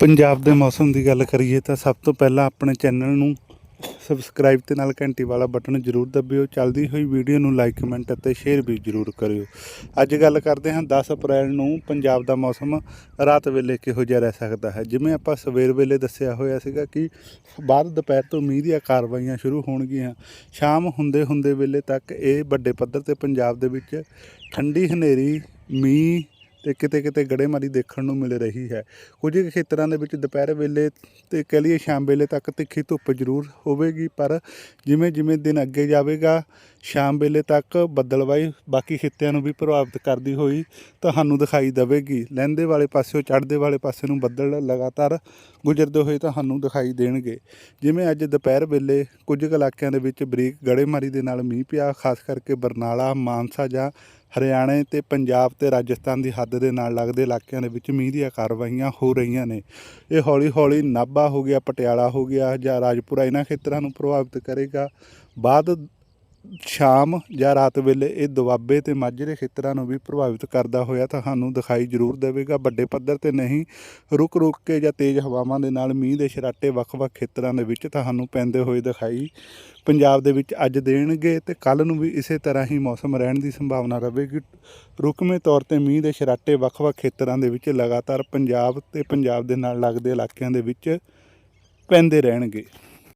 ਪੰਜਾਬ ਦੇ ਮੌਸਮ ਦੀ ਗੱਲ ਕਰੀਏ ਤਾਂ ਸਭ ਤੋਂ ਪਹਿਲਾਂ ਆਪਣੇ ਚੈਨਲ ਨੂੰ ਸਬਸਕ੍ਰਾਈਬ ਤੇ ਨਾਲ ਘੰਟੀ ਵਾਲਾ ਬਟਨ ਜ਼ਰੂਰ ਦਬਿਓ। ਚੱਲਦੀ ਹੋਈ ਵੀਡੀਓ ਨੂੰ ਲਾਈਕ, ਕਮੈਂਟ ਅਤੇ ਸ਼ੇਅਰ ਵੀ ਜ਼ਰੂਰ ਕਰਿਓ। ਅੱਜ ਗੱਲ ਕਰਦੇ ਹਾਂ 10 ਅਪ੍ਰੈਲ ਨੂੰ ਪੰਜਾਬ ਦਾ ਮੌਸਮ ਰਾਤ ਵੇਲੇ ਕਿਹੋ ਜਿਹਾ ਰਹਿ ਸਕਦਾ ਹੈ? ਜਿਵੇਂ ਆਪਾਂ ਸਵੇਰ ਵੇਲੇ ਦੱਸਿਆ ਹੋਇਆ ਸੀਗਾ ਕਿ ਬਾਅਦ ਦੁਪਹਿਰ ਤੋਂ ਮੀਂਹ ਦੀਆਂ ਕਾਰਵਾਈਆਂ ਸ਼ੁਰੂ ਹੋਣਗੀਆਂ। ਸ਼ਾਮ ਹੁੰਦੇ ਹੁੰਦੇ ਵੇਲੇ ਤੱਕ ਇਹ ਵੱਡੇ ਪੱਧਰ ਤੇ ਪੰਜਾਬ ਦੇ ਵਿੱਚ ਠੰਡੀ ਹਨੇਰੀ, ਮੀਂਹ ਤੇ ਕਿਤੇ ਕਿਤੇ ਗੜੇਮਾਰੀ ਦੇਖਣ ਨੂੰ ਮਿਲ ਰਹੀ ਹੈ। ਕੁਝ ਕੁ ਖੇਤਰਾਂ ਦੇ ਵਿੱਚ ਦੁਪਹਿਰ ਵੇਲੇ ਤੇ ਕਹਿ ਲਈਏ ਸ਼ਾਮ ਵੇਲੇ ਤੱਕ ਤਿੱਖੀ ਧੁੱਪ ਜ਼ਰੂਰ ਹੋਵੇਗੀ, ਪਰ ਜਿਵੇਂ ਜਿਵੇਂ ਦਿਨ ਅੱਗੇ ਜਾਵੇਗਾ, ਸ਼ਾਮ ਵੇਲੇ ਤੱਕ ਬੱਦਲਵਾਈ ਬਾਕੀ ਖਿੱਤਿਆਂ ਨੂੰ ਵੀ ਪ੍ਰਭਾਵਿਤ ਕਰਦੀ ਹੋਈ ਤੁਹਾਨੂੰ ਦਿਖਾਈ ਦੇਵੇਗੀ। ਲਹਿੰਦੇ ਵਾਲੇ ਪਾਸਿਓਂ, ਚੜ੍ਹਦੇ ਵਾਲੇ ਪਾਸੇ ਨੂੰ ਬੱਦਲ ਲਗਾਤਾਰ ਗੁਜ਼ਰਦੇ ਹੋਏ ਤੁਹਾਨੂੰ ਦਿਖਾਈ ਦੇਣਗੇ। ਜਿਵੇਂ ਅੱਜ ਦੁਪਹਿਰ ਵੇਲੇ ਕੁਝ ਕੁ ਇਲਾਕਿਆਂ ਦੇ ਵਿੱਚ ਬਰੀਕ ਗੜੇਮਾਰੀ ਦੇ ਨਾਲ ਮੀਂਹ ਪਿਆ, ਖਾਸ ਕਰਕੇ ਬਰਨਾਲਾ, ਮਾਨਸਾ ਜਾਂ ਹਰਿਆਣੇ ਤੇ ਪੰਜਾਬ ਤੇ ਰਾਜਸਥਾਨ ਦੀ ਹੱਦ ਦੇ ਨਾਲ ਲੱਗਦੇ ਇਲਾਕਿਆਂ ਦੇ ਵਿੱਚ ਮੀਂਹ ਦੀਆਂ ਕਾਰਵਾਈਆਂ ਹੋ ਰਹੀਆਂ ਨੇ। ਇਹ ਹੌਲੀ ਹੌਲੀ ਨਾਭਾ ਹੋ ਗਿਆ, ਪਟਿਆਲਾ ਹੋ ਗਿਆ ਜਾਂ ਰਾਜਪੁਰਾ ਇਹਨਾਂ ਖੇਤਰਾਂ ਨੂੰ ਪ੍ਰਭਾਵਿਤ ਕਰੇਗਾ। ਬਾਅਦ ਸ਼ਾਮ ਜਾਂ ਰਾਤ ਵੇਲੇ ਇਹ ਦੁਆਬੇ ਤੇ ਮਾਝੇ ਦੇ ਖੇਤਰਾਂ ਨੂੰ ਵੀ ਪ੍ਰਭਾਵਿਤ ਕਰਦਾ ਹੋਇਆ ਤੁਹਾਨੂੰ ਦਿਖਾਈ ਜ਼ਰੂਰ ਦੇਵੇਗਾ। ਵੱਡੇ ਪੱਧਰ ਤੇ ਨਹੀਂ ਰੁਕ ਰੁਕ ਕੇ ਜਾਂ ਤੇਜ਼ ਹਵਾਵਾਂ ਦੇ ਨਾਲ ਮੀਂਹ ਦੇ ਛਰਾਟੇ ਵੱਖ-ਵੱਖ ਖੇਤਰਾਂ ਦੇ ਵਿੱਚ ਤੁਹਾਨੂੰ ਪੈਂਦੇ ਹੋਏ ਦਿਖਾਈ ਪੰਜਾਬ ਦੇ ਵਿੱਚ ਅੱਜ ਦੇਣਗੇ ਤੇ ਕੱਲ ਨੂੰ ਵੀ ਇਸੇ ਤਰ੍ਹਾਂ ਹੀ ਮੌਸਮ ਰਹਿਣ ਦੀ ਸੰਭਾਵਨਾ ਰਹੇਗੀ। ਰੁਕਵੇਂ ਤੌਰ ਤੇ ਮੀਂਹ ਦੇ ਛਰਾਟੇ ਵੱਖ-ਵੱਖ ਖੇਤਰਾਂ ਦੇ ਵਿੱਚ ਲਗਾਤਾਰ ਪੰਜਾਬ ਤੇ ਪੰਜਾਬ ਦੇ ਨਾਲ ਲੱਗਦੇ ਇਲਾਕਿਆਂ ਦੇ ਵਿੱਚ ਪੈਂਦੇ ਰਹਿਣਗੇ।